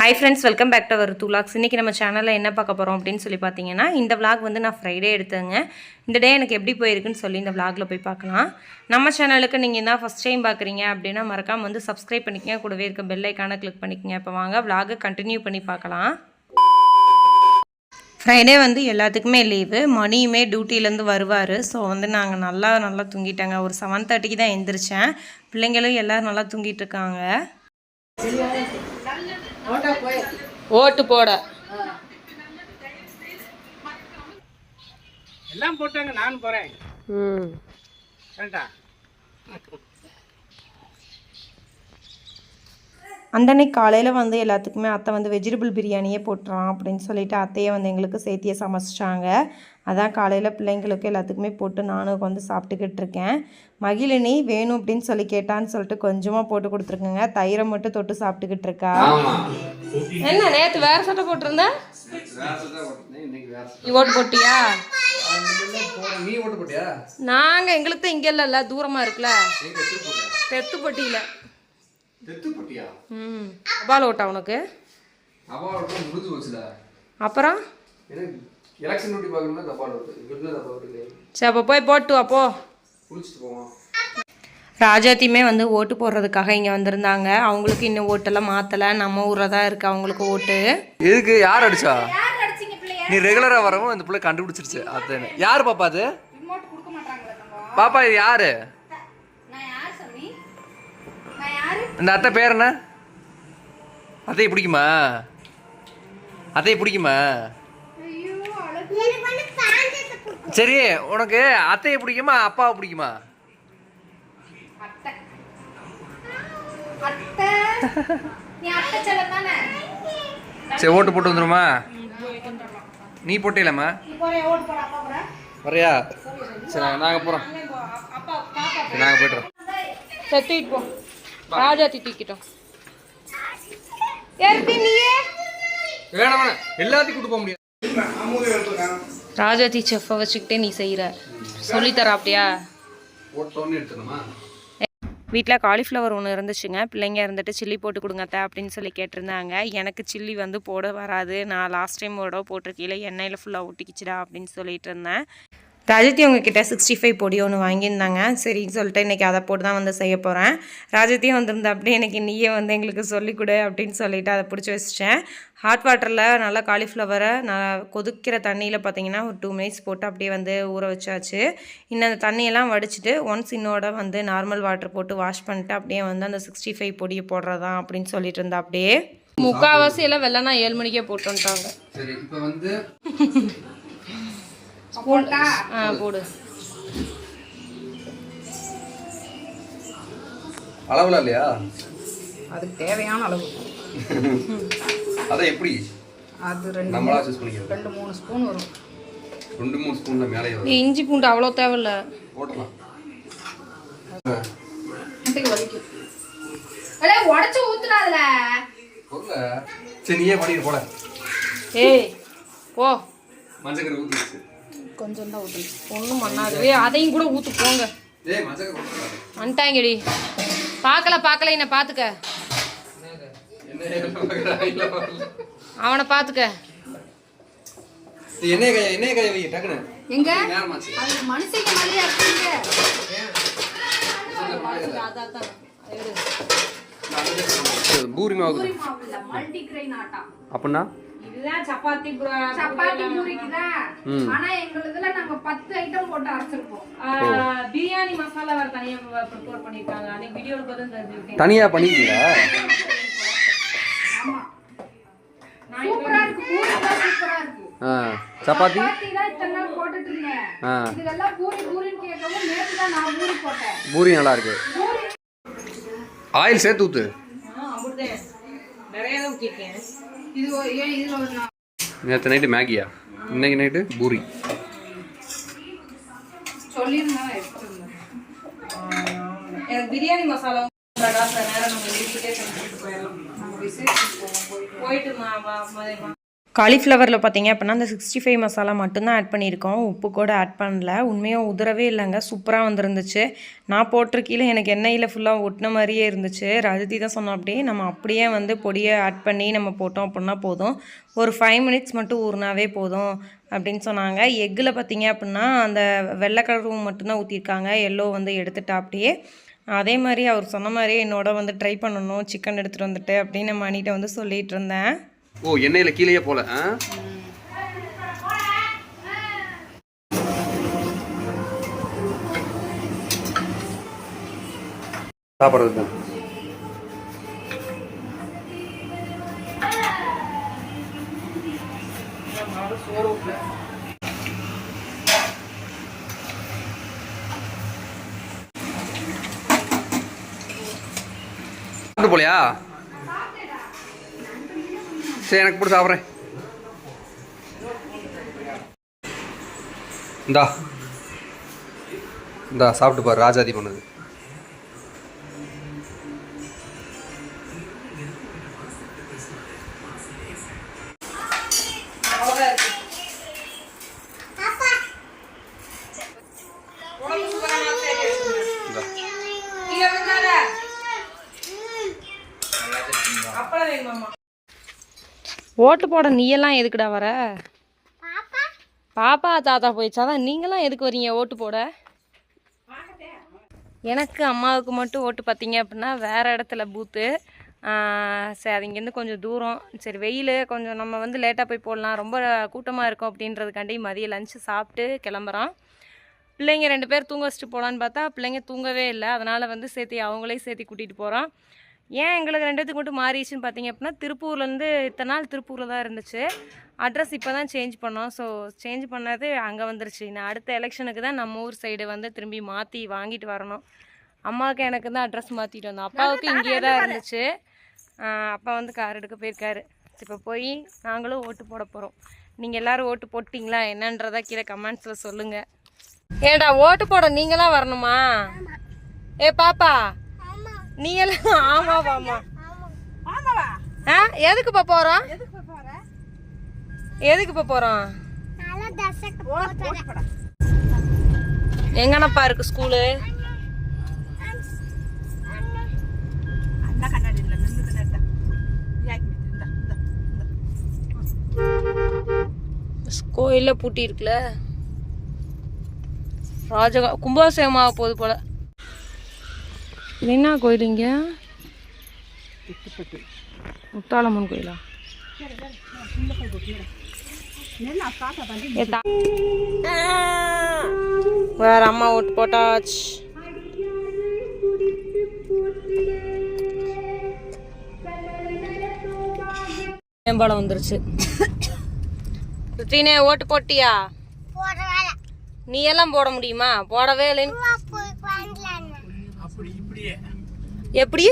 Hi friends welcome back to our two logs இன்றைக்கி நம்ம சேனலில் என்ன பார்க்க போகிறோம் அப்படின்னு சொல்லி பார்த்தீங்கன்னா இந்த விளாக் வந்து நான் ஃப்ரைடே எடுத்தேங்க. இந்த டே எனக்கு எப்படி போயிருக்குன்னு சொல்லி இந்த விளாகில் போய் பார்க்கலாம். நம்ம சேனலுக்கு நீங்கள் என்ன ஃபஸ்ட் டைம் பார்க்குறீங்க அப்படின்னா மறக்காமல் வந்து சப்ஸ்கிரைப் பண்ணிக்கங்க. கூடவே இருக்க பெல் ஐக்கானை கிளிக் பண்ணிக்கங்க. இப்போ வாங்க vlog கண்டினியூ பண்ணி பார்க்கலாம். ஃப்ரைடே வந்து எல்லாத்துக்குமே லீவு மணியுமே டியூட்டிலேருந்து வருவார். ஸோ வந்து நாங்கள் நல்லா நல்லா தூங்கிட்டாங்க. ஒரு செவன் தேர்ட்டிக்கு தான் எந்திரிச்சேன். பிள்ளைங்களும் எல்லோரும் நல்லா தூங்கிட்டு இருக்காங்க. ஓட்டு போட. எல்லாம் போட்டாங்க நான் போறேன். ம். வேண்டா அந்தன்னைக்கு காலையில் வந்து எல்லாத்துக்குமே அத்தை வந்து வெஜிடபிள் பிரியாணியே போட்டுறான் அப்படின்னு சொல்லிட்டு அத்தையே வந்து எங்களுக்கு சேர்த்தியே சமைச்சிட்டாங்க. அதான் காலையில் பிள்ளைங்களுக்கு எல்லாத்துக்குமே போட்டு நானும் வந்து சாப்பிட்டுக்கிட்டு இருக்கேன். மகிழினி வேணும் அப்படின்னு சொல்லி கேட்டான்னு சொல்லிட்டு கொஞ்சமாக போட்டு கொடுத்துருக்குங்க. தயிரை மட்டும் தொட்டு சாப்பிட்டுக்கிட்டு இருக்கா? என்ன நேற்று வேற சட்டை போட்டிருந்தேன் நீ ஓட்டு போட்டியா? நீ ஓட்டு போட்டியா? நாங்கள் எங்களுக்கு தான் இங்கே இல்லைல்ல தூரமாக இருக்குல்ல. பெத்துப்பட்டியில் தெத்து போட்டியா? ம். அப்பால் ஓட்டா உனக்கு? அப்பாவோட முடிஞ்சு போச்சுடா. அப்புறம்? எனக்கு எலெக்ஷன் டியூட்டி பார்க்கணும்னா தப்பா ஓட்டு. இங்கிருந்து தப்பா ஓட்டு சரி அப்போ போய் போட்டு வா போ. குளிச்சுட்டு போவோம் ராஜாத்தியுமே வந்து ஓட்டு போடுறதுக்காக இங்கே வந்திருந்தாங்க. அவங்களுக்கு இன்னும் ஓட்டெல்லாம் மாற்றலை நம்ம ஊரில் தான் இருக்குது அவங்களுக்கு ஓட்டு. எதுக்கு? யார் அடிச்சா? நீ ரெகுலரா வரவும் இந்த பிள்ளை கண்டுபிடிச்சிருச்சு அத்தனை யார் பாப்பா அது? பாப்பா இது யாரு? இந்த அத்தை பேர் என்ன? அத்தையை பிடிக்குமா? அத்தையை பிடிக்குமா? சரி உனக்கு அத்தையை பிடிக்குமா அப்பாவை பிடிக்குமா? சரி ஓட்டு போட்டு வந்துருமா? நீ போட்டேலம்மா வரையா சரி நாங்கள் போகிறோம் நாங்கள் போய்ட்டுறோம் நாங்க போ ராஜாத்தி தூக்கிட்டோம். எல்லாத்தையும் கூட்டு போக முடியாது. ராஜாத்தி செஃப்பை வச்சுக்கிட்டே நீ செய்கிற சொல்லித்தர அப்படியா வீட்டில் காலிஃப்ளவர் ஒன்று இருந்துச்சுங்க. பிள்ளைங்க இருந்துட்டு சில்லி போட்டு கொடுங்க அத்தை அப்படின்னு சொல்லி கேட்டிருந்தாங்க. எனக்கு சில்லி வந்து போட வராது. நான் லாஸ்ட் டைம் ஓட போட்டிருக்கீல எண்ணெயில் ஃபுல்லாக ஒட்டிக்கிச்சுடா அப்படின்னு சொல்லிட்டு இருந்தேன். ராஜத்தி உங்ககிட்ட சிக்ஸ்டி ஃபைவ் பொடி ஒன்று வாங்கியிருந்தாங்க. சரின்னு சொல்லிட்டு இன்றைக்கி அதை போட்டு தான் வந்து செய்ய போகிறேன் ராஜத்தியும் வந்திருந்தா அப்படியே எனக்கு நீயே வந்து எங்களுக்கு சொல்லிக் கொடு அப்படின்னு சொல்லிட்டு அதை பிடிச்சி வச்சிட்டேன். ஹாட் வாட்டரில் நல்லா காலிஃப்ளவரை நான் கொதிக்கிற தண்ணியில் பார்த்தீங்கன்னா ஒரு டூ மினிட்ஸ் போட்டு அப்படியே வந்து ஊற வச்சாச்சு. இன்னும் அந்த தண்ணியெல்லாம் வடிச்சிட்டு ஒன்ஸ் இன்னோட வந்து நார்மல் வாட்டர் போட்டு வாஷ் பண்ணிட்டு அப்படியே வந்து அந்த சிக்ஸ்டி ஃபைவ் பொடியை போடுறதான் அப்படின்னு சொல்லிட்டு இருந்தா அப்படியே முக்கால்வாசி எல்லாம் வெள்ளனா ஏழு மணிக்கே போட்டு வந்துட்டாங்க சரி இப்போ வந்து ஆ போடு. அளவுல இல்லையா? அதுக்கு தேவையான அளவு. அதான் எப்படி? அது ரெண்டு நம்மளா சூஸ் பண்ணிக்கிறது. ரெண்டு மூணு ஸ்பூன் வரும். ரெண்டு மூணு ஸ்பூன்ல மேலே நீ இஞ்சி பூண்டு அவ்வளோ தேவையில்ல. போட்டலாம் உடச்சு ஊத்துறாதுல சரி நீயே பண்ணிட்டு போட. ஏய் போ. மஞ்சக்கரை ஊற்றிடுச்சு கொஞ்சம் தான் ஊற்றணும் ஒன்றும் பண்ணாது. அதையும் கூட ஊற்று போங்க. வந்துட்டாங்கடி. பார்க்கல பார்க்கல என்னை பார்த்துக்க. அவனை பார்த்துக்க. எங்க? மனுஷங்க மாதிரியா இருக்கீங்க. பூரி மாவு. அப்படின்னா இதுதான் சப்பாத்தி சப்பாத்தி பூரிக்கு தான் ஆனா எங்களுதுல நாங்க பத்து ஐட்டம் போட்டு அரைச்சிருப்போம். பிரியாணி மசாலா வேறு தனியாக ப்ரிப்பேர் பண்ணியிருக்காங்க அன்னைக்கு வீடியோவில் பார்த்து தெரிஞ்சுக்கிட்டேன் தனியா பண்ணிக்கிறீங்களா ஆமா. சூப்பரா இருக்கு. பூரி தான் சூப்பரா இருக்கு. ஆ சப்பாத்தி? பூரி பூரின்னு கேட்கவும் நேற்று தான் நான் பூரி போட்டேன். பூரி நல்லா இருக்கு. ஆயில் சேர்த்து ஊத்து. நிறைய ஊற்றிருக்கேன் இது ஒரு- ஏன் இதுல ஒரு நான் நேற்று நைட்டு மேகியா. இன்னைக்கு நைட்டு பூரி. சொல்லியிருந்தேன் எடுத்துருந்தேன். எனக்கு பிரியாணி மசாலா காசு நேரம் நம்ம வீட்டுக்கே செஞ்சுட்டு போயிடலாம். நம்ம விசேஷத்துக்கு போவோம். போயிட்டு மா- வா- காலிஃப்ளவரில் பார்த்தீங்க அப்படின்னா அந்த சிக்ஸ்டி ஃபைவ் மசாலா மட்டும்தான் ஆட் பண்ணியிருக்கோம். உப்பு கூட ஆட் பண்ணல. உண்மையாக உதறவே இல்லைங்க. சூப்பராக வந்துருந்துச்சு. நான் போட்டிருக்கையில் எனக்கு எண்ணெயில் ஃபுல்லாக ஒட்டின மாதிரியே இருந்துச்சு. ரஜதி தான் சொன்னோம் அப்படியே நம்ம அப்படியே வந்து பொடியை ஆட் பண்ணி நம்ம போட்டோம் அப்படின்னா போதும். ஒரு ஃபைவ் மினிட்ஸ் மட்டும் ஊறினாவே போதும். அப்படின்னு சொன்னாங்க. எக்கில் பார்த்தீங்க அப்படின்னா அந்த வெள்ளைக்கருவு மட்டும்தான் ஊற்றிருக்காங்க எல்லோ வந்து எடுத்துட்டா அப்படியே. அதே மாதிரி அவர் சொன்ன மாதிரி என்னோட வந்து ட்ரை பண்ணணும். சிக்கன் எடுத்துகிட்டு வந்துட்டு அப்படின்னு மணிகிட்ட வந்து சொல்லிகிட்டு இருந்தேன். ஓ எண்ணெயில் கீழேயே போல ஆ? சாப்பிட்றது போலையா? சரி எனக்கு போட்டு சாப்பிட்றேன். இந்தா. இந்தா சாப்பிட்டு பாரு ராஜாதி பண்ணுது. ஓட்டு போட நீயெல்லாம் எதுக்குடா வர? பாப்பா. தாத்தா போயிடுச்சாதான் நீங்களாம் எதுக்கு வரீங்க ஓட்டு போட? எனக்கு அம்மாவுக்கு மட்டும் ஓட்டு பார்த்தீங்க அப்படின்னா வேறு இடத்துல பூத்து சரி அது இங்கேருந்து கொஞ்சம் தூரம். சரி வெயில் கொஞ்சம் நம்ம வந்து லேட்டாக போய் போடலாம். ரொம்ப கூட்டமாக இருக்கும் அப்படின்றதுக்காண்டி மதியம் லஞ்சு சாப்பிட்டு கிளம்புறோம். பிள்ளைங்க ரெண்டு பேர் தூங்க வச்சுட்டு போகலான்னு பார்த்தா பிள்ளைங்க தூங்கவே இல்லை. அதனால் வந்து சேர்த்து அவங்களே சேர்த்து கூட்டிகிட்டு போகிறோம் ஏன் எங்களுக்கு ரெண்டுத்துக்கு மட்டும் மாறிடுச்சுன்னு பார்த்தீங்க அப்படின்னா திருப்பூர்லேருந்து இத்தனை நாள் திருப்பூரில் தான் இருந்துச்சு. அட்ரஸ் இப்போ தான் சேஞ்ச் பண்ணோம். ஸோ சேஞ்ச் பண்ணது அங்கே வந்துருச்சு. நான் அடுத்த எலெக்ஷனுக்கு தான் நம்ம ஊர் சைடு வந்து திரும்பி மாற்றி வாங்கிட்டு வரணும். அம்மாவுக்கு எனக்கு தான் அட்ரஸ் மாற்றிட்டு வந்தோம். அப்பாவுக்கு இங்கேயே தான் இருந்துச்சு. அப்பா வந்து கார் எடுக்க போயிருக்காரு. இப்போ போய் நாங்களும் ஓட்டு போட போகிறோம் நீங்கள் எல்லாரும் ஓட்டு போட்டிங்களா என்னன்றதா கீழே கமெண்ட்ஸில் சொல்லுங்கள் ஏடா ஓட்டு போட நீங்களாம் வரணுமா? ஏ பாப்பா. நீ எல்லாம் ஆமா. வாமா ஆ எதுக்குப்பா போறோம்? எதுக்குப்பா போறோம்? எங்கனப்பா இருக்கு ஸ்கூலு? கோயில பூட்டி இருக்குல்ல? ராஜகா கும்பாபிஷேகம் ஆக போகுது போல. இது என்ன கோயில் இங்க? முத்தாளம்மன் கோயிலா? வேற அம்மா ஓட்டு போட்டாச்சு. மேம்பாலம் வந்துருச்சு. ருத்தீனே ஓட்டு போட்டியா? நீ எல்லாம் போட முடியுமா? போடவே இல்லைன்னு எப்படி?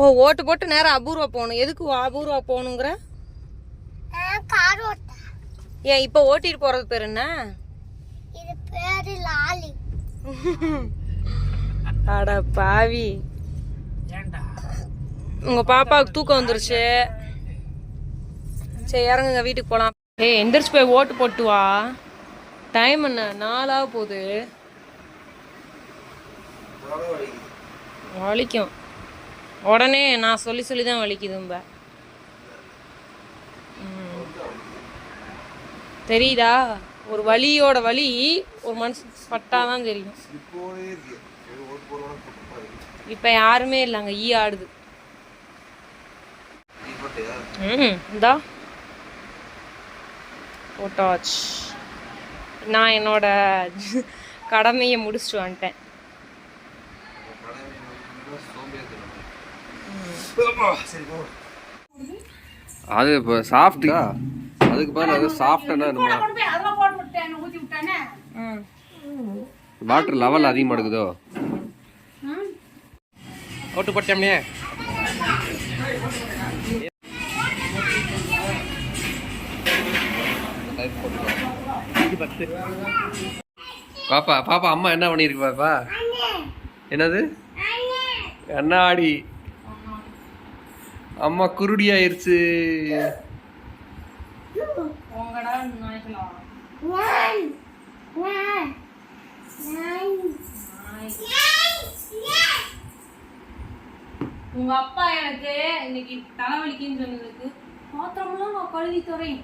ஓ ஓட்டு போட்டு நேரம் அபூர்வா போகணும். எதுக்கு அபூர்வா போகணுங்கிற? ஏன் இப்போ ஓட்டிட்டு போறது பேர் என்ன? அட பாவி. உங்க பாப்பாவுக்கு தூக்கம் வந்துருச்சு. சரி இறங்குங்க வீட்டுக்கு போலாம். ஏய் எந்திரிச்சு போய் ஓட்டு போட்டு வா. டைம் என்ன? நாளாக போகுது. வலிக்கும். உடனே நான் சொல்லி சொல்லி தான் வலிக்குதும்ப தெரியுதா? ஒரு வலியோட வலி ஒரு மனுஷன் பட்டாதான் தெரியும். இப்போ யாருமே இல்லைங்க ஈ ஆடுது. ம் இந்தா. போட்டாச்சு. நான் என்னோட கடமையை முடிச்சுட்டு வந்துட்டேன். அது இப்போ சாஃப்ட்டா அதுக்கு பதில் அது சாஃப்டான நம்ம அதெல்லாம் போட்டு விட்டேன் ஊத்தி விட்டானே. ம் வாட்டர் லெவல் அதிகமாக எடுக்குதோ ஓட்டு போட்டோம்னே. பாப்பா பாப்பா அம்மா என்ன பண்ணியிருக்கு பாப்பா? என்னது? கண்ணாடி. அம்மா குருடி ஆயிருச்சு உங்க அப்பா எனக்கு இன்னைக்கு தலைவலிக்குன்னு சொன்னதுக்கு பாத்திரம்லாம் நான் கழுவி தரேன்.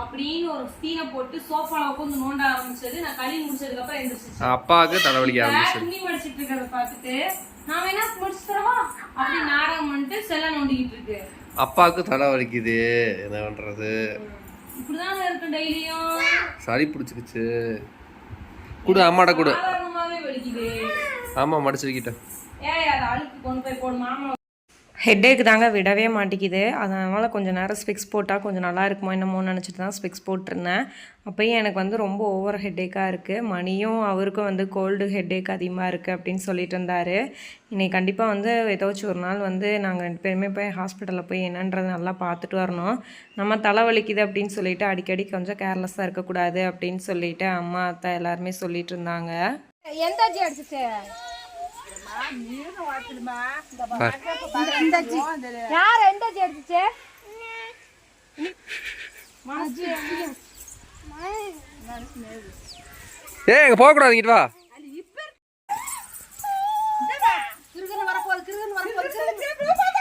அப்படின்னு ஒரு சீனை போட்டு சோஃபால உட்காந்து நோண்ட ஆரம்பிச்சது. நான் கழுவி முடிச்சதுக்கு அப்புறம் எந்திரிச்சிச்சு அப்பாவுக்கு தலைவலிக்க ஆரம்பிச்சு துணி மடிச்சிட்டு இருக்கிறத பார்த்துட்டு நான் வேணா முடிச்சு தரவா அப்படி நாடகம் பண்ணிட்டு செல்ல நோண்டிக்கிட்டு இருக்கு. அப்பாவுக்கு தலை வலிக்குது என்ன பண்றது? இப்படிதான் இருக்கு டெய்லியும். சளி பிடிச்சிக்கிச்சு. கொடு அம்மாட்ட கொடு. வலிக்குது. ஆமா மடிச்சு வைக்கிட்டேன் ஏய் அதை அழுக்கு கொண்டு போய் போடு மாமா ஹெட்டேக் தாங்க விடவே மாட்டேங்குது. அதனால் கொஞ்சம் நேரம் ஸ்பெக்ஸ் போட்டால் கொஞ்சம் நல்லா இருக்குமோ என்னமோ நினச்சிட்டு தான் ஸ்பெக்ஸ் போட்டிருந்தேன். அப்போயும் எனக்கு வந்து ரொம்ப ஓவர் ஹெட்டேக்காக இருக்குது மணியும் அவருக்கும் வந்து கோல்டு ஹெட்டேக் அதிகமாக இருக்குது அப்படின்னு சொல்லிட்டு இருந்தார். இன்னைக்கு கண்டிப்பாக வந்து ஏதாச்சும் ஒரு நாள் வந்து நாங்கள் ரெண்டு பேருமே போய் ஹாஸ்பிட்டலில் போய் என்னன்றதை நல்லா பார்த்துட்டு வரணும். நம்ம தலைவலிக்குது அப்படின்னு சொல்லிட்டு அடிக்கடி கொஞ்சம் கேர்லெஸ்ஸாக இருக்கக்கூடாது அப்படின்னு சொல்லிட்டு அம்மா அத்தை எல்லாருமே சொல்லிட்டு இருந்தாங்க. எந்த அடிச்சிச்சு? யார் எந்த அஜி அடிச்சிச்சு ஏய் இங்க போக கூடாது இங்கிட்டு வா கிருகன் வரப்போகுது கிருகன் வரப்போகுது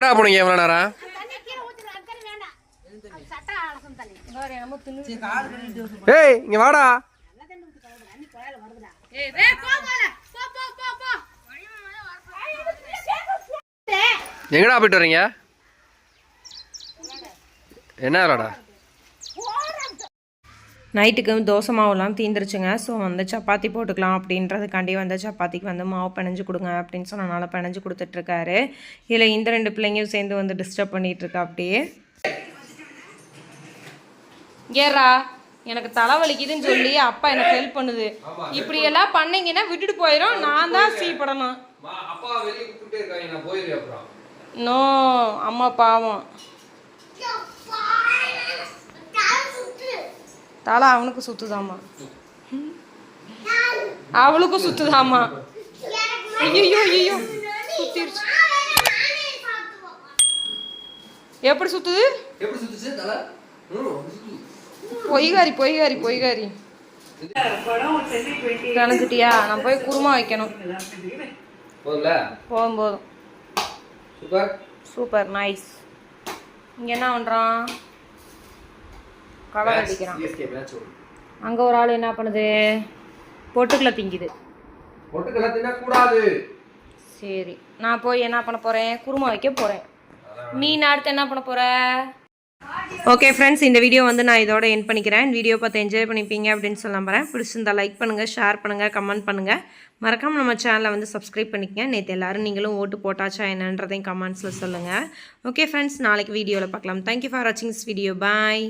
என்ன போனீங்க எவ்வளோ நேரம்? ஏய் இங்க வாடா. எங்கடா போயிட்டு வரீங்க? என்ன வேலைடா? நைட்டுக்கு தோசை மாவுலாம் தீந்துருச்சுங்க. ஸோ வந்து சப்பாத்தி போட்டுக்கலாம் அப்படின்றதுக்காண்டி வந்து சப்பாத்திக்கு வந்து மாவு பிணைஞ்சு கொடுங்க அப்படின்னு சொன்னனால பிணைஞ்சு கொடுத்துட்ருக்காரு. இதில் இந்த ரெண்டு பிள்ளைங்களும் சேர்ந்து வந்து டிஸ்டர்ப் பண்ணிட்டு இருக்கா அப்படியே. ஏறா எனக்கு தலைவலிக்குதுன்னு சொல்லி அப்பா எனக்கு ஹெல்ப் பண்ணுது. இப்படி எல்லாம் பண்ணீங்கன்னா விட்டுட்டு போயிடும் நான் தான் சீப்படணும். அப்பா வெளியே கூப்பிட்டே இருக்காங்க. நான் போயிருவேன் அப்புறம். நோ அம்மா பாவம். தலை அவனுக்கு சுத்துதாம்மா. அவளுக்கும் சுத்துதாம்மா. ஐயோ ஐயோ சுத்திருச்சு. எப்படி சுத்துது? பொய்காரி பொய்காரி பொய்காரி. நினைச்சிட்டியா நான் போய் குருமா வைக்கணும். போதும் போதும். சூப்பர். Super nice. இங்கே என்ன பண்ணுறான் கலர் அடிக்கிறான். அங்கே ஒரு ஆள் என்ன பண்ணுது? பொட்டுக்குள்ள திங்குது பொட்டுக்கெல்லாம் தின்ன கூடாது. சரி நான் போய் என்ன பண்ண போகிறேன் குருமா வைக்க போகிறேன் நீ அடுத்து என்ன பண்ண போகிற ஓகே ஃப்ரெண்ட்ஸ் இந்த வீடியோ வந்து நான் இதோட என் பண்ணிக்கிறேன். வீடியோ பார்த்து என்ஜாய் பண்ணிப்பீங்க அப்படின்னு சொல்ல போகிறேன் பிடிச்சிருந்தா லைக் பண்ணுங்கள் ஷேர் பண்ணுங்கள் கமெண்ட் பண்ணுங்கள் மறக்காமல் நம்ம சேனலை வந்து சப்ஸ்கிரைப் பண்ணிக்கங்க. நேற்று எல்லாரும் நீங்களும் ஓட்டு போட்டாச்சா என்னன்றதையும் கமெண்ட்ஸில் சொல்லுங்கள் ஓகே ஃப்ரெண்ட்ஸ் நாளைக்கு வீடியோவில் பார்க்கலாம். தேங்க்யூ ஃபார் வாட்சிங் திஸ் வீடியோ பாய்